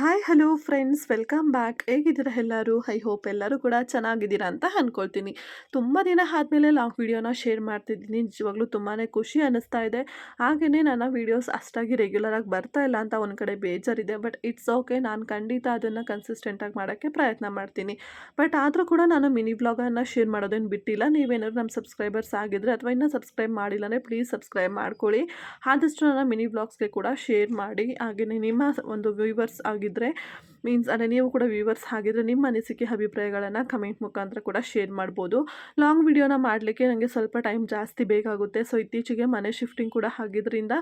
Hi hello friends welcome back ಹೇಗಿದ್ದೀರಾ ಎಲ್ಲರೂ? I hope ಎಲ್ಲರೂ ಕೂಡ ಚೆನ್ನಾಗಿದ್ದೀರಾ ಅಂತ ಅಂದ್ಕೊಳ್ತೀನಿ ತುಂಬ ದಿನ ಆದಮೇಲೆ ಲಾಂಗ್ ವೀಡಿಯೋನ ಶೇರ್ ಮಾಡ್ತಿದ್ದೀನಿ. ನಿಜವಾಗ್ಲೂ ತುಂಬಾ ಖುಷಿ ಅನ್ನಿಸ್ತಾ ಇದೆ. ಹಾಗೆಯೇ ನನ್ನ ವೀಡಿಯೋಸ್ ಅಷ್ಟಾಗಿ ರೆಗ್ಯುಲರಾಗಿ ಬರ್ತಾ ಇಲ್ಲ ಅಂತ ಒಂದು ಕಡೆ ಬೇಜಾರಿದೆ ಬಟ್ ಇಟ್ಸ್ ಓಕೆ ನಾನು ಖಂಡಿತ ಅದನ್ನು ಕನ್ಸಿಸ್ಟೆಂಟಾಗಿ ಮಾಡೋಕ್ಕೆ ಪ್ರಯತ್ನ ಮಾಡ್ತೀನಿ. ಬಟ್ ಆದರೂ ಕೂಡ ನಾನು ಮಿನಿ ಬ್ಲಾಗನ್ನು ಶೇರ್ ಮಾಡೋದೇನು ಬಿಟ್ಟಿಲ್ಲ. ನೀವೇನಾದ್ರು ನಮ್ಮ ಸಬ್ಸ್ಕ್ರೈಬರ್ಸ್ ಆಗಿದ್ದರೆ ಅಥವಾ ಇನ್ನೂ ಸಬ್ಸ್ಕ್ರೈಬ್ ಮಾಡಿಲ್ಲ ಅಂದರೆ ಪ್ಲೀಸ್ ಸಬ್ಸ್ಕ್ರೈಬ್ ಮಾಡ್ಕೊಳ್ಳಿ. ಆದಷ್ಟು ನನ್ನ ಮಿನಿ ಬ್ಲಾಗ್ಸ್ಗೆ ಕೂಡ ಶೇರ್ ಮಾಡಿ. ಹಾಗೆಯೇ ನಿಮ್ಮ ಒಂದು ವ್ಯೂವರ್ಸ್ ಆಗಿದ್ದರೆ ಮೀನ್ಸ್ ಅಂದರೆ ನೀವು ಕೂಡ ವ್ಯೂವರ್ಸ್ ಆಗಿದ್ದರೆ ನಿಮ್ಮ ಅನಿಸಿಕೆ, ಅಭಿಪ್ರಾಯಗಳನ್ನು ಕಮೆಂಟ್ ಮುಖಾಂತರ ಕೂಡ ಶೇರ್ ಮಾಡ್ಬೋದು. ಲಾಂಗ್ ವಿಡಿಯೋನ ಮಾಡಲಿಕ್ಕೆ ನನಗೆ ಸ್ವಲ್ಪ ಟೈಮ್ ಜಾಸ್ತಿ ಬೇಕಾಗುತ್ತೆ. ಸೊ ಇತ್ತೀಚೆಗೆ ಮನೆ ಶಿಫ್ಟಿಂಗ್ ಕೂಡ ಆಗಿದ್ದರಿಂದ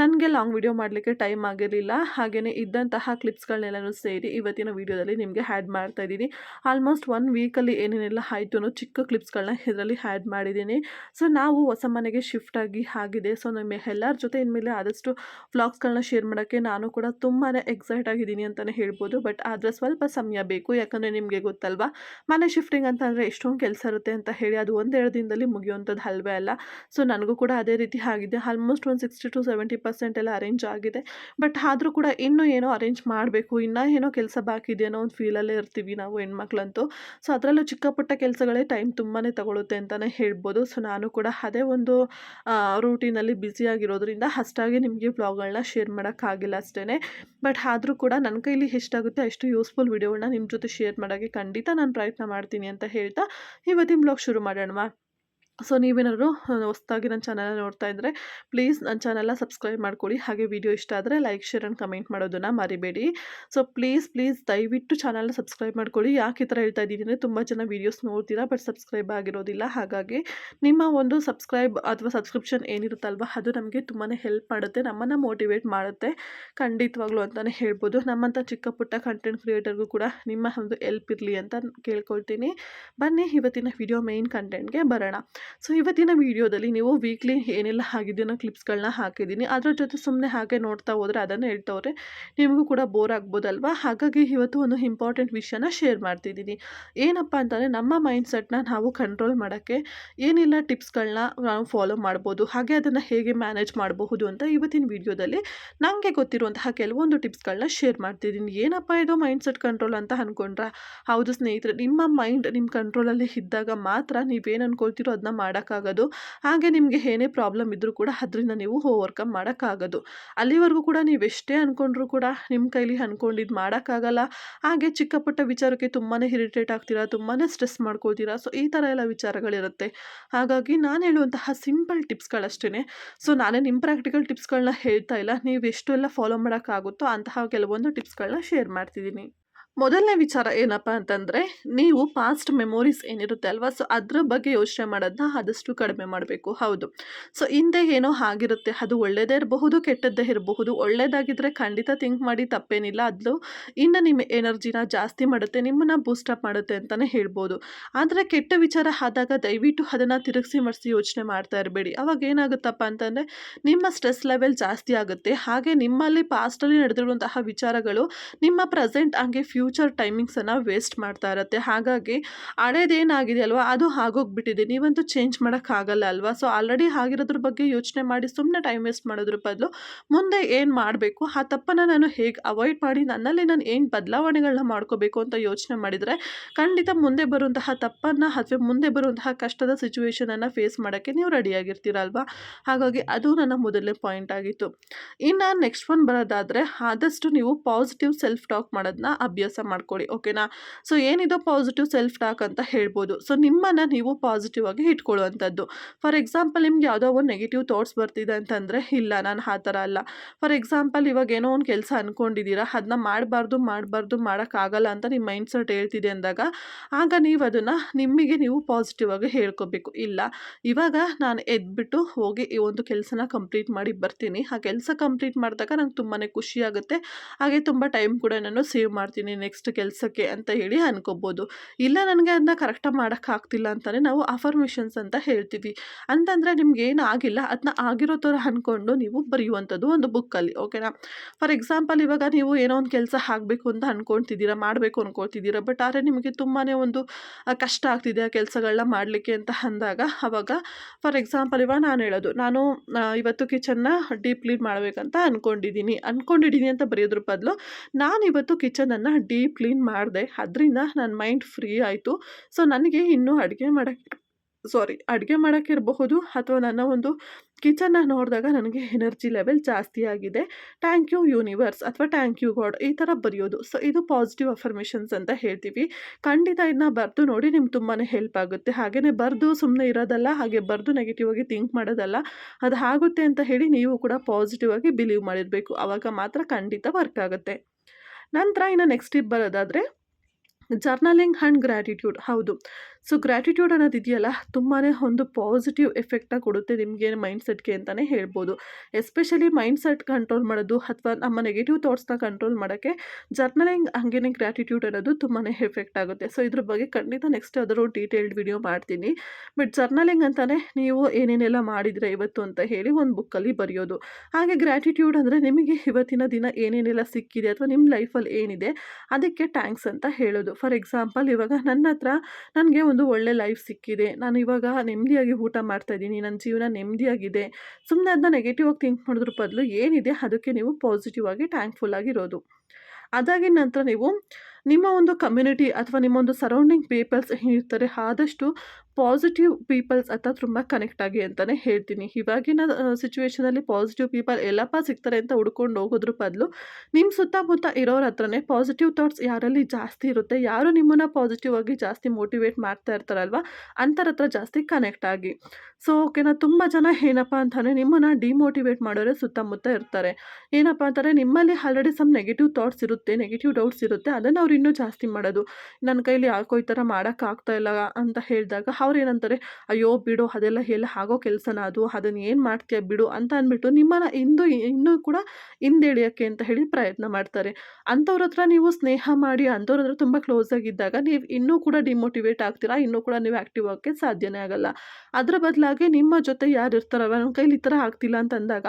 ನನಗೆ ಲಾಂಗ್ ವಿಡಿಯೋ ಮಾಡಲಿಕ್ಕೆ ಟೈಮ್ ಆಗಿರಲಿಲ್ಲ. ಹಾಗೆಯೇ ಇದ್ದಂತಹ ಕ್ಲಿಪ್ಸ್ಗಳನ್ನೆಲ್ಲನೂ ಸೇರಿ ಇವತ್ತಿನ ವಿಡಿಯೋದಲ್ಲಿ ನಿಮಗೆ ಆ್ಯಡ್ ಮಾಡ್ತಾ ಇದ್ದೀನಿ. ಆಲ್ಮೋಸ್ಟ್ ಒನ್ ವೀಕಲ್ಲಿ ಏನೇನೆಲ್ಲ ಆಯಿತು ಚಿಕ್ಕ ಕ್ಲಿಪ್ಸ್ಗಳನ್ನ ಇದರಲ್ಲಿ ಆ್ಯಡ್ ಮಾಡಿದ್ದೀನಿ. ಸೊ ನಾವು ಹೊಸ ಮನೆಗೆ ಶಿಫ್ಟ್ ಆಗಿ ಆಗಿದೆ. ಸೊ ನಮ್ಮ ಎಲ್ಲರ ಜೊತೆ ಇನ್ಮೇಲೆ ಆದಷ್ಟು ವ್ಲಾಗ್ಸ್ಗಳನ್ನ ಶೇರ್ ಮಾಡೋಕ್ಕೆ ನಾನು ಕೂಡ ತುಂಬಾ ಎಕ್ಸೈಟ್ ಆಗಿದ್ದೀನಿ. ಅಂತಲೇ ಹೇಳ್ಬೋದು. ಬಟ್ ಆದರೆ ಸ್ವಲ್ಪ ಸಮಯ ಬೇಕು. ಯಾಕಂದರೆ ನಿಮಗೆ ಗೊತ್ತಲ್ವಾ? ಮನೆ ಶಿಫ್ಟಿಂಗ್ ಅಂತ ಅಂದರೆ ಎಷ್ಟೊಂದು ಕೆಲಸ ಇರುತ್ತೆ ಅಂತ ಹೇಳಿ ಅದು ಒಂದೆರಡು ದಿನದಲ್ಲಿ ಮುಗಿಯುವಂಥದ್ದು ಅಲ್ವೇ ಅಲ್ಲ. ಸೊ ನನಗೂ ಕೂಡ ಅದೇ ರೀತಿ ಆಗಿದೆ. ಆಲ್ಮೋಸ್ಟ್ ಒಂದು ಸಿಕ್ಸ್ಟಿ ಟು ಸೆವೆಂಟಿ ಪರ್ಸೆಂಟ್ ಎಲ್ಲ ಅರೇಂಜ್ ಆಗಿದೆ. ಬಟ್ ಆದರೂ ಕೂಡ ಇನ್ನೂ ಏನೋ ಅರೇಂಜ್ ಮಾಡಬೇಕು. ಇನ್ನೂ ಏನೋ ಕೆಲಸ ಬಾಕಿ ಅನ್ನೋ ಒಂದು ಫೀಲಲ್ಲೇ ಇರ್ತೀವಿ ನಾವು ಹೆಣ್ಮಕ್ಳಂತೂ. ಸೊ ಅದರಲ್ಲೂ ಚಿಕ್ಕ ಪುಟ್ಟ ಕೆಲಸಗಳೇ ಟೈಮ್ ತುಂಬಾ ತಗೊಳುತ್ತೆ ಅಂತಲೇ ಹೇಳ್ಬೋದು. ಸೊ ನಾನು ಕೂಡ ಅದೇ ಒಂದು ರೂಟೀನಲ್ಲಿ ಬ್ಯುಸಿಯಾಗಿರೋದ್ರಿಂದ ಅಷ್ಟಾಗಿ ನಿಮಗೆ ಬ್ಲಾಗ್ಗಳನ್ನ ಶೇರ್ ಮಾಡೋಕ್ಕಾಗಿಲ್ಲ ಅಷ್ಟೇ ಬಟ್ ಆದರೂ ಕೂಡ ನನ್ನ ಕೈಲಿ ಎಷ್ಟಾಗುತ್ತೆ ಅಷ್ಟು ಯೂಸ್ಫುಲ್ ವಿಡಿಯೋಗಳನ್ನ ನಿಮ್ಮ ಜೊತೆ ಶೇರ್ ಮಾಡೋಕ್ಕೆ ಖಂಡಿತ ನಾನು ಪ್ರಯತ್ನ ಮಾಡ್ತೀನಿ ಅಂತ ಹೇಳ್ತಾ, ಇವತ್ತಿನ ಬ್ಲಾಗ್ ಶುರು ಮಾಡೋಣವಾ? ಸೊ, ನೀವೇನಾದ್ರು ಹೊಸದಾಗಿ ನನ್ನ ಚಾನಲ್ ನೋಡ್ತಾ ಇದ್ದರೆ ಪ್ಲೀಸ್ ನನ್ನ ಚಾನಲ್ನ ಸಬ್ಸ್ಕ್ರೈಬ್ ಮಾಡ್ಕೊಳ್ಳಿ. ಹಾಗೆ ವಿಡಿಯೋ ಇಷ್ಟ ಆದರೆ ಲೈಕ್, ಶೇರ್ ಆ್ಯಂಡ್ ಕಮೆಂಟ್ ಮಾಡೋದನ್ನು ಮರಿಬೇಡಿ. ಸೊ, ಪ್ಲೀಸ್ ಪ್ಲೀಸ್ ದಯವಿಟ್ಟು ಚಾನಲ್ನ ಸಬ್ಸ್ಕ್ರೈಬ್ ಮಾಡ್ಕೊಳ್ಳಿ. ಯಾಕೆ ಈ ಥರ ಹೇಳ್ತಾ ಇದ್ದೀನಿ ಅಂದರೆ ತುಂಬ ಜನ ವೀಡಿಯೋಸ್ ನೋಡ್ತೀರಾ ಬಟ್ ಸಬ್ಸ್ಕ್ರೈಬ್ ಆಗಿರೋದಿಲ್ಲ. ಹಾಗಾಗಿ ನಿಮ್ಮ ಒಂದು ಸಬ್ಸ್ಕ್ರೈಬ್ ಅಥವಾ ಸಬ್ಸ್ಕ್ರಿಪ್ಷನ್ ಏನಿರುತ್ತಲ್ವ, ಅದು ನಮಗೆ ತುಂಬಾ ಹೆಲ್ಪ್ ಮಾಡುತ್ತೆ, ನಮ್ಮನ್ನು ಮೋಟಿವೇಟ್ ಮಾಡುತ್ತೆ. ಖಂಡಿತವಾಗ್ಲೂ ಅಂತಲೇ ಹೇಳ್ಬೋದು. ನಮ್ಮಂಥ ಚಿಕ್ಕ ಪುಟ್ಟ ಕಂಟೆಂಟ್ ಕ್ರಿಯೇಟರ್ಗೂ ಕೂಡ ನಿಮ್ಮ ಒಂದು ಹೆಲ್ಪ್ ಇರಲಿ ಅಂತ ಕೇಳ್ಕೊಳ್ತೀನಿ. ಬನ್ನಿ, ಇವತ್ತಿನ ವಿಡಿಯೋ ಮೇಯ್ನ್ ಕಂಟೆಂಟ್ಗೆ ಬರೋಣ. ಸೊ, ಇವತ್ತಿನ ವಿಡಿಯೋದಲ್ಲಿ ನೀವು ವೀಕ್ಲಿ ಏನೆಲ್ಲ ಆಗಿದೆಯೋ ಕ್ಲಿಪ್ಸ್ಗಳನ್ನ ಹಾಕಿದ್ದೀನಿ. ಅದ್ರ ಜೊತೆ ಸುಮ್ಮನೆ ಹಾಗೆ ನೋಡ್ತಾ ಹೋದರೆ ಅದನ್ನು ಹೇಳ್ತವ್ರೆ, ನಿಮಗೂ ಕೂಡ ಬೋರ್ ಆಗ್ಬೋದಲ್ವಾ? ಹಾಗಾಗಿ ಇವತ್ತು ಒಂದು ಇಂಪಾರ್ಟೆಂಟ್ ವಿಷಯನ ಶೇರ್ ಮಾಡ್ತಿದ್ದೀನಿ. ಏನಪ್ಪ ಅಂತಂದರೆ, ನಮ್ಮ ಮೈಂಡ್ಸೆಟ್ನ ನಾವು ಕಂಟ್ರೋಲ್ ಮಾಡೋಕ್ಕೆ ಏನೆಲ್ಲ ಟಿಪ್ಸ್ಗಳನ್ನ ನಾವು ಫಾಲೋ ಮಾಡ್ಬೋದು, ಹಾಗೆ ಅದನ್ನು ಹೇಗೆ ಮ್ಯಾನೇಜ್ ಮಾಡಬಹುದು ಅಂತ ಇವತ್ತಿನ ವಿಡಿಯೋದಲ್ಲಿ ನನಗೆ ಗೊತ್ತಿರುವಂತಹ ಕೆಲವೊಂದು ಟಿಪ್ಸ್ಗಳನ್ನ ಶೇರ್ ಮಾಡ್ತಿದ್ದೀನಿ. ಏನಪ್ಪ ಇದು ಮೈಂಡ್ಸೆಟ್ ಕಂಟ್ರೋಲ್ ಅಂತ ಅಂದ್ಕೊಂಡ್ರೆ ಹೌದು ಸ್ನೇಹಿತರೆ, ನಿಮ್ಮ ಮೈಂಡ್ ನಿಮ್ಮ ಕಂಟ್ರೋಲಲ್ಲಿ ಇದ್ದಾಗ ಮಾತ್ರ ನೀವೇನು ಅಂದ್ಕೊಳ್ತೀರೋ ಅದನ್ನ ಮಾಡೋಕ್ಕಾಗೋದು. ಹಾಗೆ ನಿಮಗೆ ಏನೇ ಪ್ರಾಬ್ಲಮ್ ಇದ್ದರೂ ಕೂಡ ಅದರಿಂದ ನೀವು ಓವರ್ಕಮ್ ಮಾಡೋಕ್ಕಾಗೋದು. ಅಲ್ಲಿವರೆಗೂ ಕೂಡ ನೀವು ಎಷ್ಟೇ ಅಂದ್ಕೊಂಡ್ರೂ ಕೂಡ ನಿಮ್ಮ ಕೈಲಿ ಅಂದ್ಕೊಂಡಿದ್ದು ಮಾಡೋಕ್ಕಾಗಲ್ಲ. ಹಾಗೆ ಚಿಕ್ಕಪುಟ್ಟ ವಿಚಾರಕ್ಕೆ ತುಂಬಾ ಇರಿಟೇಟ್ ಆಗ್ತೀರಾ ತುಂಬಾ ಸ್ಟ್ರೆಸ್ ಮಾಡ್ಕೊಳ್ತೀರಾ ಸೊ ಈ ಥರ ಎಲ್ಲ ವಿಚಾರಗಳಿರುತ್ತೆ. ಹಾಗಾಗಿ ನಾನು ಹೇಳುವಂತಹ ಸಿಂಪಲ್ ಟಿಪ್ಸ್ಗಳಷ್ಟೇ ಸೊ ನಾನೇ ನಿಮ್ಮ ಪ್ರಾಕ್ಟಿಕಲ್ ಟಿಪ್ಸ್ಗಳನ್ನ ಹೇಳ್ತಾ ಇಲ್ಲ. ನೀವು ಎಷ್ಟು ಎಲ್ಲ ಫಾಲೋ ಮಾಡೋಕ್ಕಾಗುತ್ತೋ ಅಂತಹ ಕೆಲವೊಂದು ಟಿಪ್ಸ್ಗಳನ್ನ ಶೇರ್ ಮಾಡ್ತಿದ್ದೀನಿ. ಮೊದಲನೇ ವಿಚಾರ ಏನಪ್ಪ ಅಂತಂದರೆ, ನೀವು ಪಾಸ್ಟ್ ಮೆಮೊರೀಸ್ ಏನಿರುತ್ತೆ ಅಲ್ವಾ? ಸೊ ಅದ್ರ ಬಗ್ಗೆ ಯೋಚನೆ ಮಾಡೋದನ್ನ ಆದಷ್ಟು ಕಡಿಮೆ ಮಾಡಬೇಕು. ಹೌದು. ಸೊ ಹಿಂದೆ ಏನೋ ಆಗಿರುತ್ತೆ, ಅದು ಒಳ್ಳೆಯದೇ ಇರಬಹುದು, ಕೆಟ್ಟದ್ದೇ ಇರಬಹುದು ಒಳ್ಳೆಯದಾಗಿದ್ದರೆ ಖಂಡಿತ ಥಿಂಕ್ ಮಾಡಿ, ತಪ್ಪೇನಿಲ್ಲ. ಅದು ಇನ್ನು ನಿಮ್ಮ ಎನರ್ಜಿನ ಜಾಸ್ತಿ ಮಾಡುತ್ತೆ, ನಿಮ್ಮನ್ನು ಬೂಸ್ಟಪ್ ಮಾಡುತ್ತೆ ಅಂತಲೇ ಹೇಳ್ಬೋದು. ಆದರೆ ಕೆಟ್ಟ ವಿಚಾರ ಆದಾಗ ದಯವಿಟ್ಟು ಅದನ್ನು ತಿರುಗಿಸಿ ಮರೆಸಿ ಯೋಚನೆ ಮಾಡ್ತಾ ಇರಬೇಡಿ. ಅವಾಗ ಏನಾಗುತ್ತಪ್ಪ ಅಂತಂದರೆ, ನಿಮ್ಮ ಸ್ಟ್ರೆಸ್ ಲೆವೆಲ್ ಜಾಸ್ತಿ ಆಗುತ್ತೆ. ಹಾಗೆ ನಿಮ್ಮಲ್ಲಿ ಪಾಸ್ಟಲ್ಲಿ ನಡೆದಿರುವಂತಹ ವಿಚಾರಗಳು ನಿಮ್ಮ ಪ್ರೆಸೆಂಟ್ ಹಂಗೆ ಫ್ಯೂಚರ್ ಟೈಮಿಂಗ್ಸನ್ನು ವೇಸ್ಟ್ ಮಾಡ್ತಾ ಇರುತ್ತೆ. ಹಾಗಾಗಿ ಹಳೇದೇನಾಗಿದೆ ಅಲ್ವಾ ಅದು ಆಗೋಗ್ಬಿಟ್ಟಿದೆ. ನೀವಂತೂ ಚೇಂಜ್ ಮಾಡೋಕ್ಕಾಗಲ್ಲ ಅಲ್ವಾ? ಸೊ ಆಲ್ರೆಡಿ ಆಗಿರೋದ್ರ ಬಗ್ಗೆ ಯೋಚನೆ ಮಾಡಿ ಸುಮ್ಮನೆ ಟೈಮ್ ವೇಸ್ಟ್ ಮಾಡೋದ್ರ ಬದಲು ಮುಂದೆ ಏನು ಮಾಡಬೇಕು? ಆ ತಪ್ಪನ್ನು ನಾನು ಹೇಗೆ ಅವಾಯ್ಡ್ ಮಾಡಿ ನನ್ನಲ್ಲಿ ನಾನು ಏನು ಬದಲಾವಣೆಗಳನ್ನ ಮಾಡ್ಕೋಬೇಕು ಅಂತ ಯೋಚನೆ ಮಾಡಿದರೆ ಖಂಡಿತ ಮುಂದೆ ಬರುವಂತಹ ತಪ್ಪನ್ನು ಅಥವಾ ಮುಂದೆ ಬರುವಂತಹ ಕಷ್ಟದ ಸಿಚುವೇಶನನ್ನು ಫೇಸ್ ಮಾಡೋಕ್ಕೆ ನೀವು ರೆಡಿಯಾಗಿರ್ತೀರಲ್ವಾ ಹಾಗಾಗಿ ಅದು ನನ್ನ ಮೊದಲನೇ ಪಾಯಿಂಟ್ ಆಗಿತ್ತು. ಇನ್ನು ನೆಕ್ಸ್ಟ್ ಒನ್ ಬರೋದಾದರೆ ಆದಷ್ಟು ನೀವು ಪಾಸಿಟಿವ್ ಸೆಲ್ಫ್ ಟಾಕ್ ಮಾಡೋದನ್ನ ಅಭ್ಯಾಸ ಮಾಡ್ಕೊಳ್ಳಿ, ಓಕೆನಾ? ಸೊ, ಏನಿದು ಪಾಸಿಟಿವ್ ಸೆಲ್ಫ್ ಟಾಕ್ ಅಂತ ಹೇಳ್ಬೋದು. ಸೊ, ನಿಮ್ಮನ್ನು ನೀವು ಪಾಸಿಟಿವ್ ಆಗಿ ಇಟ್ಕೊಳ್ಳುವಂಥದ್ದು. ಫಾರ್ ಎಕ್ಸಾಂಪಲ್ ನಿಮ್ಗೆ ಯಾವುದೋ ಒಂದು ನೆಗೆಟಿವ್ ಥಾಟ್ಸ್ ಬರ್ತಿದೆ ಅಂತಂದರೆ, ಇಲ್ಲ, ನಾನು ಆ ಥರ ಅಲ್ಲ. ಫಾರ್ ಎಕ್ಸಾಂಪಲ್ ಇವಾಗ ಏನೋ ಒಂದು ಕೆಲಸ ಅಂದ್ಕೊಂಡಿದ್ದೀರಾ ಅದನ್ನ ಮಾಡಬಾರ್ದು ಮಾಡಬಾರ್ದು, ಮಾಡೋಕ್ಕಾಗಲ್ಲ ಅಂತ ನಿಮ್ಮ ಮೈಂಡ್ ಸೆಟ್ ಹೇಳ್ತಿದೆ ಅಂದಾಗ, ಆಗ ನೀವು ಅದನ್ನು ನಿಮಗೆ ನೀವು ಪಾಸಿಟಿವ್ ಆಗಿ ಹೇಳ್ಕೊಬೇಕು. ಇಲ್ಲ, ಇವಾಗ ನಾನು ಎದ್ಬಿಟ್ಟು ಹೋಗಿ ಈ ಒಂದು ಕೆಲಸನ ಕಂಪ್ಲೀಟ್ ಮಾಡಿ ಬರ್ತೀನಿ. ಆ ಕೆಲಸ ಕಂಪ್ಲೀಟ್ ಮಾಡಿದಾಗ ನಂಗೆ ತುಂಬಾ ಖುಷಿಯಾಗುತ್ತೆ ಹಾಗೆ ತುಂಬ ಟೈಮ್ ಕೂಡ ನಾನು ಸೇವ್ ಮಾಡ್ತೀನಿ ನೆಕ್ಸ್ಟ್ ಕೆಲಸಕ್ಕೆ ಅಂತ ಹೇಳಿ ಅನ್ಕೋಬೋದು. ಇಲ್ಲ ನನಗೆ ಅದನ್ನ ಕರೆಕ್ಟಾಗಿ ಮಾಡೋಕ್ಕಾಗ್ತಿಲ್ಲ ಅಂತಲೇ ನಾವು ಅಫರ್ಮೇಷನ್ಸ್ ಅಂತ ಹೇಳ್ತೀವಿ. ಅಂತಂದರೆ ನಿಮ್ಗೆ ಏನು ಆಗಿಲ್ಲ ಅದನ್ನ ಆಗಿರೋ ಥರ ಅಂದ್ಕೊಂಡು ನೀವು ಬರೆಯುವಂಥದ್ದು ಒಂದು ಬುಕ್ಕಲ್ಲಿ ಓಕೆನಾ ಫಾರ್ ಎಕ್ಸಾಂಪಲ್ ಇವಾಗ ನೀವು ಏನೋ ಒಂದು ಕೆಲಸ ಆಗಬೇಕು ಅಂತ ಅಂದ್ಕೊಳ್ತಿದ್ದೀರಾ ಮಾಡಬೇಕು ಅಂದ್ಕೊಳ್ತಿದ್ದೀರಾ ಬಟ್ ಆದರೆ ನಿಮಗೆ ತುಂಬಾ ಒಂದು ಕಷ್ಟ ಆಗ್ತಿದೆ ಆ ಕೆಲಸಗಳನ್ನ ಮಾಡಲಿಕ್ಕೆ ಅಂತ ಅಂದಾಗ ಅವಾಗ ಫಾರ್ ಎಕ್ಸಾಂಪಲ್ ಇವಾಗ ನಾನು ಹೇಳೋದು, ನಾನು ಇವತ್ತು ಕಿಚನ್ನ ಡೀಪ್ ಕ್ಲೀನ್ ಮಾಡಬೇಕಂತ ಅಂದ್ಕೊಂಡಿದ್ದೀನಿ ಅಂದ್ಕೊಂಡಿದ್ದೀನಿ ಅಂತ ಬರೆಯೋದ್ರ ಬದಲು ನಾನು ಇವತ್ತು ಕಿಚನನ್ನು ಡೀಪ್ ಕ್ಲೀನ್ ಮಾಡಿದೆ. ಅದರಿಂದ ನನ್ನ ಮೈಂಡ್ ಫ್ರೀ ಆಯಿತು. ಸೊ ನನಗೆ ಇನ್ನೂ ಅಡುಗೆ ಮಾಡೋಕ್ಕೆ ಸಾರಿ ಅಡುಗೆ ಮಾಡೋಕ್ಕಿರಬಹುದು ಅಥವಾ ನನ್ನ ಒಂದು ಕಿಚನ್ನ ನೋಡಿದಾಗ ನನಗೆ ಎನರ್ಜಿ ಲೆವೆಲ್ ಜಾಸ್ತಿ ಆಗಿದೆ. ಥ್ಯಾಂಕ್ ಯು ಯೂನಿವರ್ಸ್ ಅಥವಾ ಥ್ಯಾಂಕ್ ಯು ಗಾಡ್ ಈ ಥರ ಬರೆಯೋದು. ಸೊ ಇದು ಪಾಸಿಟಿವ್ ಅಫರ್ಮೇಷನ್ಸ್ ಅಂತ ಹೇಳ್ತೀವಿ. ಖಂಡಿತ ಇದನ್ನ ಬರೆದು ನೋಡಿ ನಿಮ್ಗೆ ತುಂಬಾ ಹೆಲ್ಪ್ ಆಗುತ್ತೆ. ಹಾಗೆಯೇ ಬರೆದು ಸುಮ್ಮನೆ ಇರೋದಲ್ಲ, ಹಾಗೆ ಬರೆದು ನೆಗೆಟಿವ್ ಆಗಿ ಥಿಂಕ್ ಮಾಡೋದಲ್ಲ, ಅದು ಆಗುತ್ತೆ ಅಂತ ಹೇಳಿ ನೀವು ಕೂಡ ಪಾಸಿಟಿವ್ ಆಗಿ ಬಿಲೀವ್ ಮಾಡಿರಬೇಕು. ಆವಾಗ ಮಾತ್ರ ಖಂಡಿತ ವರ್ಕ್ ಆಗುತ್ತೆ. ನಂತರ ಇನ್ನು ನೆಕ್ಸ್ಟ್ ಟಿಪ್ ಬರೋದಾದರೆ ಜರ್ನಲಿಂಗ್ ಆ್ಯಂಡ್ ಗ್ರ್ಯಾಟಿಟ್ಯೂಡ್ ಹೌದು. ಸೊ ಗ್ರ್ಯಾಟಿಟ್ಯೂಡ್ ಅನ್ನೋದು ಇದೆಯಲ್ಲ ತುಂಬಾ ಒಂದು ಪಾಸಿಟಿವ್ ಎಫೆಕ್ಟನ್ನ ಕೊಡುತ್ತೆ ನಿಮಗೆ ಮೈಂಡ್ ಸೆಟ್ಗೆ ಅಂತಲೇ ಹೇಳ್ಬೋದು. ಎಸ್ಪೆಷಲಿ ಮೈಂಡ್ಸೆಟ್ ಕಂಟ್ರೋಲ್ ಮಾಡೋದು ಅಥವಾ ನಮ್ಮ ನೆಗೆಟಿವ್ ಥಾಟ್ಸ್ನ ಕಂಟ್ರೋಲ್ ಮಾಡೋಕ್ಕೆ ಜರ್ನಲಿಂಗ್ ಹಂಗೇನೆ ಗ್ರ್ಯಾಟಿಟ್ಯೂಡ್ ಅನ್ನೋದು ತುಂಬಾ ಎಫೆಕ್ಟ್ ಆಗುತ್ತೆ. ಸೊ ಇದ್ರ ಬಗ್ಗೆ ಖಂಡಿತ ನೆಕ್ಸ್ಟ್ ಯಾವ್ದಾದ್ರು ಡೀಟೇಲ್ಡ್ ವಿಡಿಯೋ ಮಾಡ್ತೀನಿ. ಬಟ್ ಜರ್ನಲಿಂಗ್ ಅಂತಲೇ ನೀವು ಏನೇನೆಲ್ಲ ಮಾಡಿದರೆ ಇವತ್ತು ಅಂತ ಹೇಳಿ ಒಂದು ಬುಕ್ಕಲ್ಲಿ ಬರೆಯೋದು. ಹಾಗೆ ಗ್ರ್ಯಾಟಿಟ್ಯೂಡ್ ಅಂದರೆ ನಿಮಗೆ ಇವತ್ತಿನ ದಿನ ಏನೇನೆಲ್ಲ ಸಿಕ್ಕಿದೆ ಅಥವಾ ನಿಮ್ಮ ಲೈಫಲ್ಲಿ ಏನಿದೆ, ಅದಕ್ಕೆ ಟ್ಯಾಂಕ್ಸ್ ಅಂತ ಹೇಳೋದು. ಫಾರ್ ಎಕ್ಸಾಂಪಲ್ ಇವಾಗ ನನ್ನ ಹತ್ರ ನನಗೆ ಒಂದು ಒಳ್ಳೆ ಲೈಫ್ ಸಿಕ್ಕಿದೆ. ನಾನು ಇವಾಗ ನೆಮ್ಮದಿಯಾಗಿ ಊಟ ಮಾಡ್ತಾ ಇದ್ದೀನಿ. ನನ್ನ ಜೀವನ ನೆಮ್ಮದಿಯಾಗಿದೆ. ಸುಮ್ಮನೆ ಅದನ್ನ ನೆಗೆಟಿವ್ ಆಗಿ ಥಿಂಕ್ ಮಾಡಿದ್ರ ಬದಲು ಏನಿದೆ? ಅದಕ್ಕೆ ನೀವು ಪಾಸಿಟಿವ್ ಆಗಿ ಥ್ಯಾಂಕ್ಫುಲ್ ಆಗಿರೋದು. ಅದಾಗಿನ ನಂತರ ನೀವು ನಿಮ್ಮ ಒಂದು ಕಮ್ಯುನಿಟಿ ಅಥವಾ ನಿಮ್ಮ ಒಂದು ಸರೌಂಡಿಂಗ್ ಪೀಪಲ್ಸ್ ಏನಿರ್ತಾರೆ, ಆದಷ್ಟು ಪಾಸಿಟಿವ್ ಪೀಪಲ್ಸ್ ಹತ್ರ ತುಂಬ ಕನೆಕ್ಟ್ ಆಗಿ ಅಂತಲೇ ಹೇಳ್ತೀನಿ. ಇವಾಗಿನ ಸಿಚುವೇಷನಲ್ಲಿ ಪಾಸಿಟಿವ್ ಪೀಪಲ್ ಎಲ್ಲಪ್ಪ ಸಿಗ್ತಾರೆ ಅಂತ ಹುಡ್ಕೊಂಡು ಹೋಗೋದ್ರ ಬದಲು ನಿಮ್ಮ ಸುತ್ತಮುತ್ತ ಇರೋರ ಹತ್ರನೇ ಪಾಸಿಟಿವ್ ಥಾಟ್ಸ್ ಯಾರಲ್ಲಿ ಜಾಸ್ತಿ ಇರುತ್ತೆ, ಯಾರು ನಿಮ್ಮನ್ನು ಪಾಸಿಟಿವ್ ಆಗಿ ಜಾಸ್ತಿ ಮೋಟಿವೇಟ್ ಮಾಡ್ತಾ ಇರ್ತಾರಲ್ವ ಅಂಥರ ಹತ್ರ ಜಾಸ್ತಿ ಕನೆಕ್ಟ್ ಆಗಿ. ಸೊ ಓಕೆನಾ ತುಂಬ ಜನ ಏನಪ್ಪ ಅಂತಾನೆ ನಿಮ್ಮನ್ನು ಡಿಮೋಟಿವೇಟ್ ಮಾಡೋರೆ ಸುತ್ತಮುತ್ತ ಇರ್ತಾರೆ. ಏನಪ್ಪ ಅಂತಾರೆ ನಿಮ್ಮಲ್ಲಿ ಆಲ್ರೆಡಿ ಸಮ್ ನೆಗೆಟಿವ್ ಥಾಟ್ಸ್ ಇರುತ್ತೆ ನೆಗೆಟಿವ್ ಡೌಟ್ಸ್ ಇರುತ್ತೆ, ಅದನ್ನು ಅವ್ರು ಇನ್ನೂ ಜಾಸ್ತಿ ಮಾಡೋದು. ನನ್ನ ಕೈಲಿ ಯಾಕೋ ಈ ಥರ ಮಾಡೋಕ್ಕಾಗ್ತಾ ಇಲ್ಲ ಅಂತ ಹೇಳಿದಾಗ ಅವ್ರು ಏನಂತಾರೆ, ಅಯ್ಯೋ ಬಿಡು, ಅದೆಲ್ಲ ಹೇಳಿ ಆಗೋ ಕೆಲಸನ ಅದು, ಅದನ್ನು ಏನು ಮಾಡ್ತೀಯ ಬಿಡು ಅಂತ ಅಂದ್ಬಿಟ್ಟು ನಿಮ್ಮನ್ನು ಇಂದು ಇನ್ನೂ ಕೂಡ ಹಿಂದೆಳಿಯೋಕ್ಕೆ ಅಂತ ಹೇಳಿ ಪ್ರಯತ್ನ ಮಾಡ್ತಾರೆ. ಅಂಥವ್ರ ಹತ್ರ ನೀವು ಸ್ನೇಹ ಮಾಡಿ, ಅಂಥವ್ರ ಹತ್ರ ತುಂಬ ಕ್ಲೋಸ್ ಆಗಿದ್ದಾಗ ನೀವು ಇನ್ನೂ ಕೂಡ ಡಿಮೋಟಿವೇಟ್ ಆಗ್ತೀರಾ, ಇನ್ನೂ ಕೂಡ ನೀವು ಆ್ಯಕ್ಟಿವ್ ಆಗೋಕ್ಕೆ ಸಾಧ್ಯನೇ ಆಗಲ್ಲ. ಅದರ ಬದಲಾಗಿ ನಿಮ್ಮ ಜೊತೆ ಯಾರು ಇರ್ತಾರಲ್ಲ ನನ್ನ ಕೈಲಿ ಈ ಥರ ಆಗ್ತಿಲ್ಲ ಅಂತ ಅಂದಾಗ,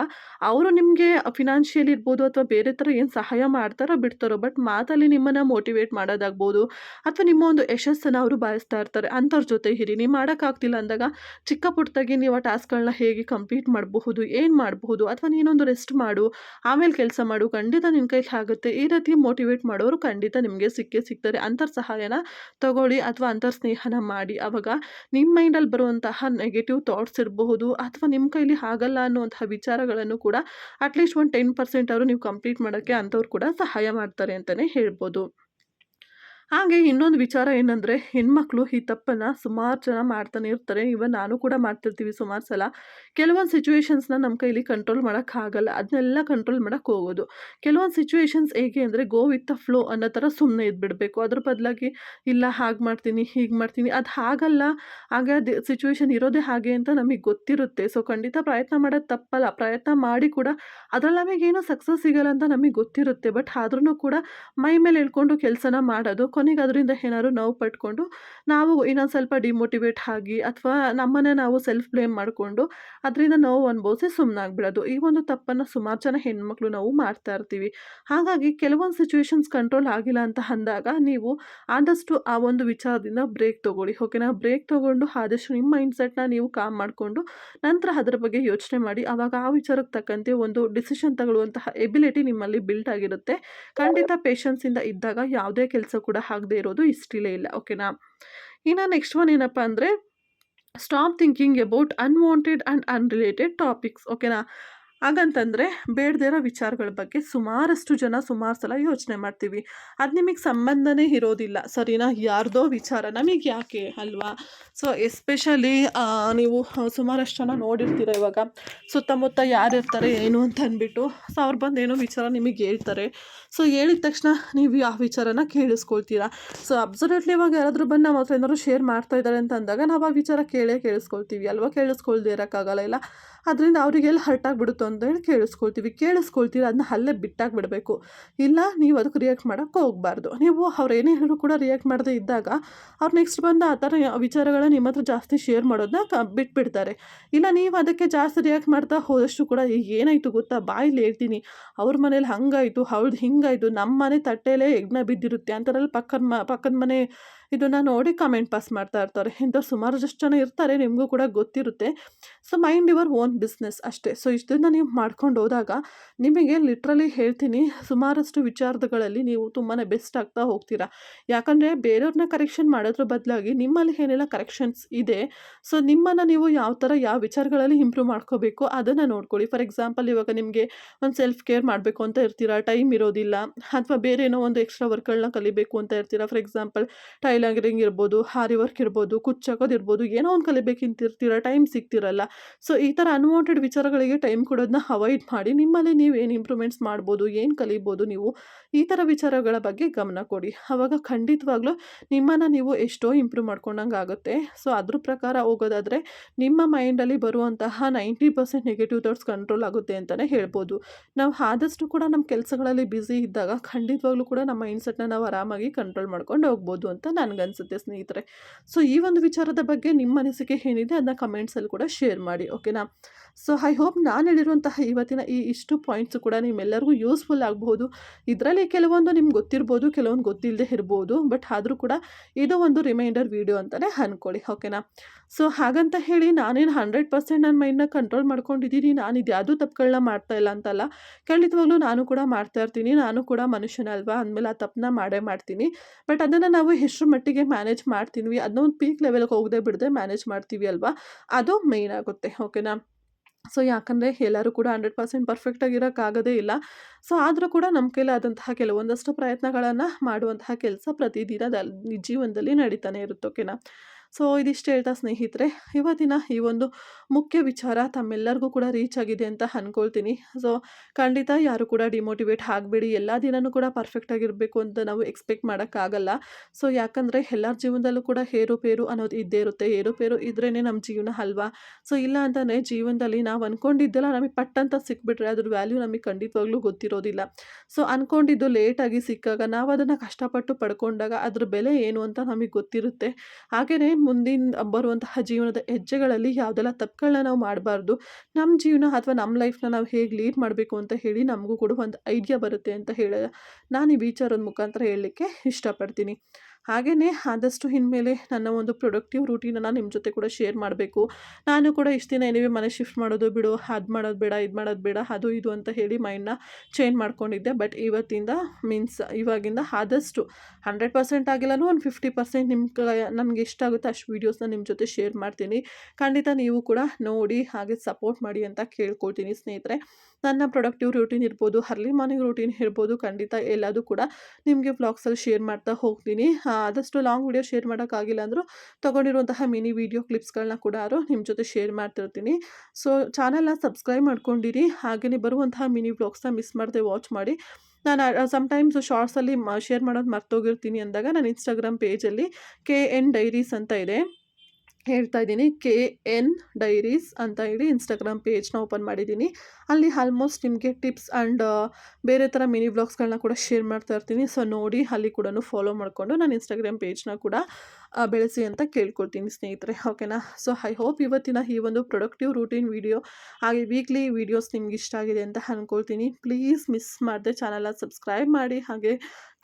ಅವರು ನಿಮಗೆ ಫಿನಾನ್ಷಿಯಲ್ ಇರ್ಬೋದು ಅಥವಾ ಬೇರೆ ಥರ ಏನು ಸಹಾಯ ಮಾಡ್ತಾರೋ ಬಿಡ್ತಾರೋ, ಬಟ್ ಮಾತಲ್ಲಿ ನಿಮ್ಮನ್ನು ಮೋಟಿವೇಟ್ ಮಾಡೋದಾಗ್ಬೋದು ಅಥವಾ ನಿಮ್ಮ ಒಂದು ಯಶಸ್ಸನ್ನು ಅವರು ಬಯಸ್ತಾ ಇರ್ತಾರೆ, ಅಂಥವ್ರ ಜೊತೆ ಇರಿ. ನೀವು ಮಾಡೋಕ್ಕಾಗ್ತಿಲ್ಲ ಅಂದಾಗ ಚಿಕ್ಕ ಪುಟ್ಟದಾಗಿ ನೀವು ಆ ಟಾಸ್ಕ್ಗಳನ್ನ ಹೇಗೆ ಕಂಪ್ಲೀಟ್ ಮಾಡಬಹುದು, ಏನು ಮಾಡಬಹುದು ಅಥವಾ ನೀನೊಂದು ರೆಸ್ಟ್ ಮಾಡು, ಆಮೇಲೆ ಕೆಲಸ ಮಾಡು, ಖಂಡಿತ ನಿಮ್ಮ ಕೈಲಿ ಆಗುತ್ತೆ. ಈ ರೀತಿ ಮೋಟಿವೇಟ್ ಮಾಡೋರು ಖಂಡಿತ ನಿಮಗೆ ಸಿಕ್ಕೇ ಸಿಗ್ತಾರೆ. ಅಂಥವ್ರ ಸಹಾಯನ ತಗೊಳ್ಳಿ ಅಥವಾ ಅಂಥವ್ರ ಸ್ನೇಹನ ಮಾಡಿ. ಆವಾಗ ನಿಮ್ಮ ಮೈಂಡಲ್ಲಿ ಬರುವಂತಹ ನೆಗೆಟಿವ್ ಥಾಟ್ಸ್ ಇರಬಹುದು ಅಥವಾ ನಿಮ್ಮ ಕೈಲಿ ಆಗಲ್ಲ ಅನ್ನುವಂತಹ ವಿಚಾರಗಳನ್ನು ಕೂಡ ಅಟ್ಲೀಸ್ಟ್ ಒಂದು ಟೆನ್ ಪರ್ಸೆಂಟ್ ಅವರು ನೀವು ಕಂಪ್ಲೀಟ್ ಮಾಡೋಕ್ಕೆ ಅಂಥವ್ರು ಕೂಡ ಸಹಾಯ ಮಾಡ್ತಾರೆ ಅಂತಲೇ ಹೇಳ್ಬೋದು. ಹಾಗೆ ಇನ್ನೊಂದು ವಿಚಾರ ಏನಂದರೆ, ಹೆಣ್ಮಕ್ಳು ಈ ತಪ್ಪನ್ನು ಸುಮಾರು ಜನ ಮಾಡ್ತಾನೆ ಇರ್ತಾರೆ. ಇವನ್ ನಾನು ಕೂಡ ಮಾಡ್ತಿರ್ತೀವಿ ಸುಮಾರು ಸಲ. ಕೆಲವೊಂದು ಸಿಚುವೇಶನ್ಸ್ನ ನಮ್ಮ ಕೈಲಿ ಕಂಟ್ರೋಲ್ ಮಾಡೋಕ್ಕಾಗಲ್ಲ ಅದನ್ನೆಲ್ಲ ಕಂಟ್ರೋಲ್ ಮಾಡೋಕ್ಕೆ ಹೋಗೋದು. ಕೆಲವೊಂದು ಸಿಚುವೇಶನ್ಸ್ ಹೇಗೆ ಅಂದರೆ ಗೋ ವಿತ್ ದ ಫ್ಲೋ ಅನ್ನೋ ಥರ ಸುಮ್ಮನೆ ಇದ್ಬಿಡಬೇಕು. ಅದ್ರ ಬದಲಾಗಿ, ಇಲ್ಲ ಹಾಗೆ ಮಾಡ್ತೀನಿ, ಹೀಗೆ ಮಾಡ್ತೀನಿ, ಅದು ಹಾಗಲ್ಲ. ಹಾಗೆ ಅದು ಸಿಚುವೇಶನ್ ಇರೋದೇ ಹಾಗೆ ಅಂತ ನಮಗೆ ಗೊತ್ತಿರುತ್ತೆ. ಸೊ ಖಂಡಿತ ಪ್ರಯತ್ನ ಮಾಡೋದು ತಪ್ಪಲ್ಲ. ಪ್ರಯತ್ನ ಮಾಡಿ ಕೂಡ ಅದ್ರಲ್ಲಿ ನಮಗೇನೋ ಸಕ್ಸಸ್ ಸಿಗಲ್ಲ ಅಂತ ನಮಗೆ ಗೊತ್ತಿರುತ್ತೆ. ಬಟ್ ಆದ್ರೂ ಕೂಡ ಮೈ ಮೇಲೆ ಇಳ್ಕೊಂಡು ಕೆಲಸನ ಮಾಡೋದು ಕೊನೆಗೆ ಅದರಿಂದ ಏನಾದ್ರು ನೋವು ಪಟ್ಕೊಂಡು ನಾವು ಇನ್ನೊಂದು ಸ್ವಲ್ಪ ಡಿಮೋಟಿವೇಟ್ ಆಗಿ ಅಥವಾ ನಮ್ಮನ್ನೇ ನಾವು ಸೆಲ್ಫ್ ಬ್ಲೇಮ್ ಮಾಡಿಕೊಂಡು ಅದರಿಂದ ನೋವು ಅನುಭವಿಸಿ ಸುಮ್ಮನಾಗ್ಬಿಡೋದು ಈ ಒಂದು ತಪ್ಪನ್ನು ಸುಮಾರು ಜನ ಹೆಣ್ಮಕ್ಳು ನಾವು ಮಾಡ್ತಾ ಇರ್ತೀವಿ. ಹಾಗಾಗಿ ಕೆಲವೊಂದು ಸಿಚುವೇಶನ್ಸ್ ಕಂಟ್ರೋಲ್ ಆಗಿಲ್ಲ ಅಂತ ಅಂದಾಗ ನೀವು ಆದಷ್ಟು ಆ ಒಂದು ವಿಚಾರದಿಂದ ಬ್ರೇಕ್ ತೊಗೊಳ್ಳಿ. ಓಕೆನಾ ಬ್ರೇಕ್ ತೊಗೊಂಡು ಆದಷ್ಟು ನಿಮ್ಮ ಮೈಂಡ್ಸೆಟ್ನ ನೀವು ಕಾಮ್ ಮಾಡಿಕೊಂಡು ನಂತರ ಅದರ ಬಗ್ಗೆ ಯೋಚನೆ ಮಾಡಿ. ಆವಾಗ ಆ ವಿಚಾರಕ್ಕೆ ತಕ್ಕಂತೆ ಒಂದು ಡಿಸಿಷನ್ ತಗೊಳ್ಳುವಂತಹ ಎಬಿಲಿಟಿ ನಿಮ್ಮಲ್ಲಿ ಬಿಲ್ಟ್ ಆಗಿರುತ್ತೆ. ಖಂಡಿತ ಪೇಷನ್ಸಿಂದ ಇದ್ದಾಗ ಯಾವುದೇ ಕೆಲಸ ಕೂಡ ಆಗದೆ ಇರೋದು ಇಷ್ಟಿಲೇ ಇಲ್ಲ, ಓಕೆನಾ? ಇನ್ನು ನೆಕ್ಸ್ಟ್ ಒನ್ ಏನಪ್ಪ ಅಂದರೆ stop thinking about unwanted and unrelated topics ಓಕೆನಾ? ಹಾಗಂತಂದರೆ ಬೇಡದೇ ಇರೋ ವಿಚಾರಗಳ ಬಗ್ಗೆ ಸುಮಾರಷ್ಟು ಜನ ಸುಮಾರು ಸಲ ಯೋಚನೆ ಮಾಡ್ತೀವಿ. ಅದು ನಿಮಗೆ ಸಂಬಂಧನೇ ಇರೋದಿಲ್ಲ. ಸರಿನಾ? ಯಾರ್ದೋ ವಿಚಾರ. ನಮಗೆ ಯಾಕೆ ಅಲ್ವಾ? ಸೊ ಎಸ್ಪೆಷಲಿ ನೀವು ಸುಮಾರಷ್ಟು ಜನ ನೋಡಿರ್ತೀರ ಇವಾಗ. ಸುತ್ತಮುತ್ತ ಯಾರು ಇರ್ತಾರೆ ಏನು ಅಂತ ಅಂದ್ಬಿಟ್ಟು ಸೊ ಅವ್ರು ಬಂದು ಏನೋ ವಿಚಾರ ನಿಮಗೆ ಹೇಳ್ತಾರೆ. ಸೊ ಹೇಳಿದ ತಕ್ಷಣ ನೀವು ಆ ವಿಚಾರನ ಕೇಳಿಸ್ಕೊಳ್ತೀರಾ? ಸೊ ಅಬ್ಸಲ್ಯೂಟ್ಲಿ ಇವಾಗ ಯಾರಾದರೂ ಬಂದು ನಮ್ಮ ಹತ್ರ ಏನಾದ್ರು ಶೇರ್ ಮಾಡ್ತಾ ಇದ್ದಾರೆ ಅಂತ ಅಂದಾಗ ನಾವು ಆ ವಿಚಾರ ಕೇಳೇ ಕೇಳಿಸ್ಕೊಳ್ತೀವಿ. ಅಲ್ವಾ? ಕೇಳಿಸ್ಕೊಳ್ದೇ ಇರೋಕ್ಕಾಗಲ್ಲ, ಇಲ್ಲ? ಅದರಿಂದ ಅವರಿಗೆಲ್ಲ ಹರ್ಟ್ ಆಗಿಬಿಡುತ್ತೋ ಅಂತೇಳಿ ಕೇಳಿಸ್ಕೊಳ್ತೀವಿ. ಕೇಳಿಸ್ಕೊಳ್ತೀವಿ ಅದನ್ನ ಅಲ್ಲೇ ಬಿಟ್ಟಾಗಿ ಬಿಡಬೇಕು ಇಲ್ಲ, ನೀವು ಅದಕ್ಕೆ ರಿಯಾಕ್ಟ್ ಮಾಡೋಕ್ಕೆ ಹೋಗಬಾರ್ದು. ನೀವು ಅವ್ರು ಏನೇ ಹೇಳಿದ್ರು ಕೂಡ ರಿಯಾಕ್ಟ್ ಮಾಡದೇ ಇದ್ದಾಗ ಅವ್ರು ನೆಕ್ಸ್ಟ್ ಬಂದು ಆ ಥರ ವಿಚಾರಗಳನ್ನ ನಿಮ್ಮ ಹತ್ರ ಜಾಸ್ತಿ ಶೇರ್ ಮಾಡೋದನ್ನ ಕ, ಬಿಟ್ಬಿಡ್ತಾರೆ. ಇಲ್ಲ, ನೀವು ಅದಕ್ಕೆ ಜಾಸ್ತಿ ರಿಯಾಕ್ಟ್ ಮಾಡ್ತಾ ಹೋದಷ್ಟು ಕೂಡ ಏನಾಯಿತು ಗೊತ್ತಾ? ಬಾಯಲ್ಲಿ ಹೇಳ್ತೀನಿ. ಅವ್ರ ಮನೇಲಿ ಹಂಗಾಯಿತು, ಅವ್ಳ್ದು ಹಿಂಗಾಯಿತು ನಮ್ಮ ಮನೆ ತಟ್ಟೆಲೇ ಎಗ್ನ ಬಿದ್ದಿರುತ್ತೆ ಅಂಥದ್ರಲ್ಲಿ ಪಕ್ಕದ ಮ, ಪಕ್ಕದ ಮನೆ ಇದನ್ನು ನೋಡಿ ಕಮೆಂಟ್ ಪಾಸ್ ಮಾಡ್ತಾ ಇರ್ತಾರೆ. ಇಂಥವ್ರು ಸುಮಾರು ಜನ ಇರ್ತಾರೆ, ನಿಮಗೂ ಕೂಡ ಗೊತ್ತಿರುತ್ತೆ. So, mind your own business ಅಷ್ಟೇ. ಸೊ ಇಷ್ಟನ್ನು ನೀವು ಮಾಡ್ಕೊಂಡು ಹೋದಾಗ ನಿಮಗೆ ಲಿಟ್ರಲಿ ಹೇಳ್ತೀನಿ, ಸುಮಾರಷ್ಟು ವಿಚಾರಗಳಲ್ಲಿ ನೀವು ತುಂಬಾ ಬೆಸ್ಟ್ ಆಗ್ತಾ ಹೋಗ್ತೀರಾ. ಯಾಕಂದರೆ ಬೇರೆಯವ್ರನ್ನ ಕರೆಕ್ಷನ್ ಮಾಡೋದ್ರ ಬದಲಾಗಿ ನಿಮ್ಮಲ್ಲಿ ಏನೆಲ್ಲ ಕರೆಕ್ಷನ್ಸ್ ಇದೆ, ಸೊ, ನಿಮ್ಮನ್ನು ನೀವು ಯಾವ ಥರ, ಯಾವ ವಿಚಾರಗಳಲ್ಲಿ ಇಂಪ್ರೂವ್ ಮಾಡ್ಕೋಬೇಕು ಅದನ್ನು ನೋಡ್ಕೊಳ್ಳಿ. ಫಾರ್ ಎಕ್ಸಾಂಪಲ್, ಇವಾಗ ನಿಮಗೆ ಒಂದು ಸೆಲ್ಫ್ ಕೇರ್ ಮಾಡಬೇಕು ಅಂತ ಇರ್ತೀರಾ, ಟೈಮ್ ಇರೋದಿಲ್ಲ, ಅಥವಾ ಬೇರೆ ಏನೋ ಒಂದು ಎಕ್ಸ್ಟ್ರಾ ವರ್ಕ್ಗಳನ್ನ ಕಲಿಬೇಕು ಅಂತ ಇರ್ತೀರಾ. ಫಾರ್ ಎಕ್ಸಾಂಪಲ್ ಟೈಲರಿಂಗ್ ಇರ್ಬೋದು ಹಾರಿ ವರ್ಕ್ ಇರ್ಬೋದು ಕುಚ್ಚಾಕೋದು ಇರ್ಬೋದು ಏನೋ ಒಂದು ಕಲಿಬೇಕಿಂತಿರ್ತೀರ ಟೈಮ್ ಸಿಗ್ತಿರಲ್ಲ. ಸೊ ಈ ಥರ ಅನ್ವಾಂಟೆಡ್ ವಿಚಾರಗಳಿಗೆ ಟೈಮ್ ಕೊಡೋದನ್ನ ಅವಾಯ್ಡ್ ಮಾಡಿ, ನಿಮ್ಮಲ್ಲಿ ನೀವು ಏನು ಇಂಪ್ರೂವ್ಮೆಂಟ್ಸ್ ಮಾಡ್ಬೋದು, ಏನು ಕಲಿಬೋದು ನೀವು, ಈ ಥರ ವಿಚಾರಗಳ ಬಗ್ಗೆ ಗಮನ ಕೊಡಿ. ಅವಾಗ ಖಂಡಿತವಾಗ್ಲೂ ನಿಮ್ಮನ್ನು ನೀವು ಎಷ್ಟೋ ಇಂಪ್ರೂವ್ ಮಾಡ್ಕೊಂಡಂಗೆ ಆಗುತ್ತೆ. ಸೊ ಅದ್ರ ಪ್ರಕಾರ ಹೋಗೋದಾದರೆ, ನಿಮ್ಮ ಮೈಂಡಲ್ಲಿ ಬರುವಂತಹ ninety percent negative thoughts control ಆಗುತ್ತೆ ಅಂತಲೇ ಹೇಳ್ಬೋದು. ನಾವು ಆದಷ್ಟು ಕೂಡ ನಮ್ಮ ಕೆಲಸಗಳಲ್ಲಿ ಬ್ಯುಸಿ ಇದ್ದಾಗ ಖಂಡಿತವಾಗ್ಲೂ ಕೂಡ ನಮ್ಮ ಮೈಂಡ್ಸೆಟ್ನ ನಾವು ಆರಾಮಾಗಿ ಕಂಟ್ರೋಲ್ ಮಾಡ್ಕೊಂಡು ಹೋಗ್ಬೋದು ಅಂತ ನನಗನ್ಸುತ್ತೆ ಸ್ನೇಹಿತರೆ. ಸೊ ಈ ಒಂದು ವಿಚಾರದ ಬಗ್ಗೆ ನಿಮ್ಮ ಅನಿಸಿಕೆ ಏನಿದೆ ಅದನ್ನ ಕಮೆಂಟ್ಸಲ್ಲಿ ಕೂಡ ಶೇರ್ ಮಾಡಿ ಓಕೆನಾ ಸೊ ಐ ಹೋಪ್ ನಾನು ಹೇಳಿರುವಂತಹ ಇವತ್ತಿನ ಈ ಇಷ್ಟು ಪಾಯಿಂಟ್ಸ್ ಕೂಡ ನಿಮ್ಮೆಲ್ಲರಿಗೂ ಯೂಸ್ಫುಲ್ ಆಗಬಹುದು. ಇದರಲ್ಲಿ ಕೆಲವೊಂದು ನಿಮ್ಗೆ ಗೊತ್ತಿರ್ಬೋದು, ಕೆಲವೊಂದು ಗೊತ್ತಿಲ್ಲದೆ ಇರ್ಬೋದು ಬಟ್ ಆದರೂ ಕೂಡ ಇದು ಒಂದು ರಿಮೈಂಡರ್ ವಿಡಿಯೋ ಅಂತಲೇ ಅಂದ್ಕೊಳ್ಳಿ ಓಕೆನಾ ಸೊ ಹಾಗಂತ ಹೇಳಿ ನಾನೇನು ಹಂಡ್ರೆಡ್ ಪರ್ಸೆಂಟ್ ನನ್ನ ಮೈಂಡ್ನ ಕಂಟ್ರೋಲ್ ಮಾಡ್ಕೊಂಡಿದ್ದೀನಿ ನಾನು ಇದು ಯಾವುದೂ ತಪ್ಪುಗಳನ್ನ ಮಾಡ್ತಾ ಇಲ್ಲ ಅಂತಲ್ಲ. ಖಂಡಿತವಾಗ್ಲೂ ನಾನು ಕೂಡ ಮಾಡ್ತಾ ಇರ್ತೀನಿ, ನಾನು ಕೂಡ ಮನುಷ್ಯನಲ್ವಾ ಅಂದಮೇಲೆ ಆ ತಪ್ಪನ್ನ ಮಾಡೇ ಮಾಡ್ತೀನಿ. ಬಟ್ ಅದನ್ನು ನಾವು ಎಷ್ಟರ ಮಟ್ಟಿಗೆ ಮ್ಯಾನೇಜ್ ಮಾಡ್ತೀವಿ ಅದನ್ನ ಒಂದು ಪೀಕ್ ಲೆವೆಲ್ಗೆ ಹೋಗದೆ ಬಿಡದೆ ಮ್ಯಾನೇಜ್ ಮಾಡ್ತೀವಿ ಅಲ್ವಾ? ಅದು ಮೇಯ್ನ್ ಆಗುತ್ತೆ ಓಕೆನಾ ಸೊ ಯಾಕಂದರೆ ಎಲ್ಲರೂ ಕೂಡ ಹಂಡ್ರೆಡ್ ಪರ್ಸೆಂಟ್ ಪರ್ಫೆಕ್ಟಾಗಿ ಇರೋಕ್ಕಾಗೋದೇ ಇಲ್ಲ. ಸೊ ಆದರೂ ಕೂಡ ನಮ್ಮ ಕೈಲಾದಂತಹ ಕೆಲವೊಂದಷ್ಟು ಪ್ರಯತ್ನಗಳನ್ನು ಮಾಡುವಂತಹ ಕೆಲಸ ಪ್ರತಿದಿನ ಜೀವನದಲ್ಲಿ ನಡೀತಾನೆ ಇರುತ್ತೆ ಓಕೆನಾ ಸೊ, ಇದಿಷ್ಟು ಹೇಳ್ತಾ ಸ್ನೇಹಿತರೆ. ಇವತ್ತಿನ ಈ ಒಂದು ಮುಖ್ಯ ವಿಚಾರ ತಮ್ಮೆಲ್ಲರಿಗೂ ಕೂಡ ರೀಚ್ ಆಗಿದೆ ಅಂತ ಅಂದ್ಕೊಳ್ತೀನಿ ಸೊ, ಖಂಡಿತ ಯಾರು ಕೂಡ ಡಿಮೋಟಿವೇಟ್ ಆಗಬೇಡಿ. ಎಲ್ಲ ದಿನವೂ ಕೂಡ ಪರ್ಫೆಕ್ಟ್ ಆಗಿರಬೇಕು ಅಂತ ನಾವು ಎಕ್ಸ್ಪೆಕ್ಟ್ ಮಾಡೋಕ್ಕಾಗಲ್ಲ. ಸೊ, ಯಾಕಂದರೆ ಎಲ್ಲರ ಜೀವನದಲ್ಲೂ ಕೂಡ ಏರುಪೇರು ಅನ್ನೋದು ಇದ್ದೇ ಇರುತ್ತೆ. ಏರುಪೇರು ಇದ್ರೇ ನಮ್ಮ ಜೀವನ ಅಲ್ವಾ? ಸೊ, ಇಲ್ಲ ಅಂತಲೇ ಜೀವನದಲ್ಲಿ ನಾವು ಅಂದ್ಕೊಂಡಿದ್ದೆಲ್ಲ ನಮಗೆ ಪಟ್ಟಂತ ಸಿಕ್ಬಿಟ್ರೆ ಅದ್ರ ವ್ಯಾಲ್ಯೂ ನಮಗೆ ಖಂಡಿತವಾಗ್ಲೂ ಗೊತ್ತಿರೋದಿಲ್ಲ. ಸೊ ಅಂದ್ಕೊಂಡಿದ್ದು ಲೇಟಾಗಿ ಸಿಕ್ಕಾಗ ನಾವು ಅದನ್ನು ಕಷ್ಟಪಟ್ಟು ಪಡ್ಕೊಂಡಾಗ ಅದ್ರ ಬೆಲೆ ಏನು ಅಂತ ನಮಗೆ ಗೊತ್ತಿರುತ್ತೆ. ಹಾಗೆಯೇ ಮುಂದಿನ ಬರುವಂತಹ ಜೀವನದ ಹೆಜ್ಜೆಗಳಲ್ಲಿ ಯಾವುದೆಲ್ಲ ತಪ್ಪುಗಳನ್ನ ನಾವು ಮಾಡಬಾರ್ದು ನಮ್ಮ ಜೀವನ ಅಥವಾ ನಮ್ಮ ಲೈಫ್ನ ನಾವು ಹೇಗೆ ಲೀಡ್ ಮಾಡಬೇಕು ಅಂತ ಹೇಳಿ ನಮಗೂ ಕೂಡ ಒಂದು ಐಡಿಯಾ ಬರುತ್ತೆ ಅಂತ ಹೇಳ, ನಾನು ಈ ವಿಚಾರದ ಮುಖಾಂತರ ಹೇಳಲಿಕ್ಕೆ ಇಷ್ಟಪಡ್ತೀನಿ. ಹಾಗೆಯೇ ಆದಷ್ಟು ಇನ್ಮೇಲೆ ನನ್ನ ಒಂದು ಪ್ರೊಡಕ್ಟಿವ್ ರೂಟೀನನ್ನು ನಿಮ್ಮ ಜೊತೆ ಕೂಡ ಶೇರ್ ಮಾಡಬೇಕು. ನಾನು ಕೂಡ ಇಷ್ಟು ದಿನ ಏನಿವೆ ಮನೆ ಶಿಫ್ಟ್ ಮಾಡೋದು ಬಿಡು, ಅದು ಮಾಡೋದು ಬೇಡ, ಇದು ಮಾಡೋದು ಬೇಡ, ಅದು ಇದು ಅಂತ ಹೇಳಿ ಮೈಂಡ್ನ ಚೇಂಜ್ ಮಾಡ್ಕೊಂಡಿದ್ದೆ. ಬಟ್ ಇವತ್ತಿಂದ ಮೀನ್ಸ್ ಇವಾಗಿಂದ ಆದಷ್ಟು ಹಂಡ್ರೆಡ್ ಪರ್ಸೆಂಟ್ ಆಗಿಲ್ಲನೂ ಒಂದು ಫಿಫ್ಟಿ ಪರ್ಸೆಂಟ್ ನಿಮ್ಮ ನನಗೆ ಎಷ್ಟಾಗುತ್ತೆ ಅಷ್ಟು ವೀಡಿಯೋಸ್ನ ನಿಮ್ಮ ಜೊತೆ ಶೇರ್ ಮಾಡ್ತೀನಿ. ಖಂಡಿತ ನೀವು ಕೂಡ ನೋಡಿ, ಹಾಗೆ ಸಪೋರ್ಟ್ ಮಾಡಿ ಅಂತ ಕೇಳ್ಕೊಳ್ತೀನಿ ಸ್ನೇಹಿತರೆ. ನನ್ನ ಪ್ರೊಡಕ್ಟಿವ್ ರೂಟೀನ್ ಇರ್ಬೋದು ಅರ್ಲಿ ಮಾರ್ನಿಂಗ್ ರೂಟೀನ್ ಇರ್ಬೋದು, ಖಂಡಿತ ಎಲ್ಲದೂ ಕೂಡ ನಿಮಗೆ ಬ್ಲಾಗ್ಸಲ್ಲಿ ಶೇರ್ ಮಾಡ್ತಾ ಹೋಗ್ತೀನಿ. ಆದಷ್ಟು ಲಾಂಗ್ ವಿಡಿಯೋ ಶೇರ್ ಮಾಡೋಕ್ಕಾಗಿಲ್ಲ ಅಂದರೂ ತೊಗೊಂಡಿರುವಂತಹ ಮಿನಿ ವೀಡಿಯೋ ಕ್ಲಿಪ್ಸ್ಗಳನ್ನ ಕೂಡ ನಿಮ್ಮ ಜೊತೆ ಶೇರ್ ಮಾಡ್ತಿರ್ತೀನಿ. ಸೊ, ಚಾನಲ್ನ ಸಬ್ಸ್ಕ್ರೈಬ್ ಮಾಡ್ಕೊಂಡಿರಿ. ಹಾಗೆಯೇ ಬರುವಂತಹ ಮಿನಿ ವ್ಲಾಗ್ಸ್ನ ಮಿಸ್ ಮಾಡದೆ ವಾಚ್ ಮಾಡಿ. ನಾನು ಸಮ್ಟೈಮ್ಸ್ ಶಾರ್ಟ್ಸಲ್ಲಿ ಶೇರ್ ಮಾಡೋದು ಮರ್ತೋಗಿರ್ತೀನಿ ಅಂದಾಗ ನಾನು ಇನ್ಸ್ಟಾಗ್ರಾಮ್ ಪೇಜಲ್ಲಿ ಕೆ ಎನ್ ಡೈರೀಸ್ ಅಂತ ಇದೆ. ಹೇಳ್ತಾ ಇದ್ದೀನಿ ಕೆ ಎನ್ ಡೈರೀಸ್ ಅಂತ ಹೇಳಿ ಇನ್ಸ್ಟಾಗ್ರಾಮ್ ಪೇಜ್ನ ಓಪನ್ ಮಾಡಿದ್ದೀನಿ. ಅಲ್ಲಿ ಆಲ್ಮೋಸ್ಟ್ ನಿಮಗೆ ಟಿಪ್ಸ್ ಆ್ಯಂಡ್ ಬೇರೆ ಥರ ಮಿನಿ ವ್ಲಾಗ್ಸ್ಗಳನ್ನ ಕೂಡ ಶೇರ್ ಮಾಡ್ತಾ ಇರ್ತೀನಿ. ಸೊ ನೋಡಿ ಅಲ್ಲಿ ಕೂಡ ಫಾಲೋ ಮಾಡಿಕೊಂಡು ನಾನು ಇನ್ಸ್ಟಾಗ್ರಾಮ್ ಪೇಜ್ನ ಕೂಡ ಬೆಳೆಸಿ ಅಂತ ಕೇಳ್ಕೊಳ್ತೀನಿ ಸ್ನೇಹಿತರೆ, ಓಕೆನಾ? ಸೊ ಐ ಹೋಪ್ ಇವತ್ತಿನ ಈ ಒಂದು ಪ್ರೊಡಕ್ಟಿವ್ ರೂಟೀನ್ ವಿಡಿಯೋ ಹಾಗೆ ವೀಕ್ಲಿ ವೀಡಿಯೋಸ್ ನಿಮ್ಗೆ ಇಷ್ಟ ಆಗಿದೆ ಅಂತ ಅಂದ್ಕೊಳ್ತೀನಿ ಪ್ಲೀಸ್ ಮಿಸ್ ಮಾಡದೆ ಚಾನಲ್ನ ಸಬ್ಸ್ಕ್ರೈಬ್ ಮಾಡಿ, ಹಾಗೆ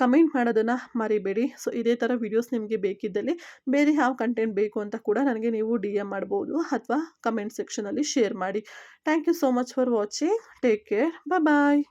ಕಮೆಂಟ್ ಮಾಡೋದನ್ನು ಮರಿಬೇಡಿ. ಸೊ ಇದೇ ಥರ ವೀಡಿಯೋಸ್ ನಿಮಗೆ ಬೇಕಿದ್ದಲ್ಲಿ ಬೇರೆ ಯಾವ ಕಂಟೆಂಟ್ ಬೇಕು ಅಂತ ಕೂಡ ನನಗೆ ನೀವು ಡಿ ಎಂ ಮಾಡ್ಬೋದು ಅಥವಾ ಕಮೆಂಟ್ ಸೆಕ್ಷನಲ್ಲಿ ಶೇರ್ ಮಾಡಿ. Thank you so much for watching take care bye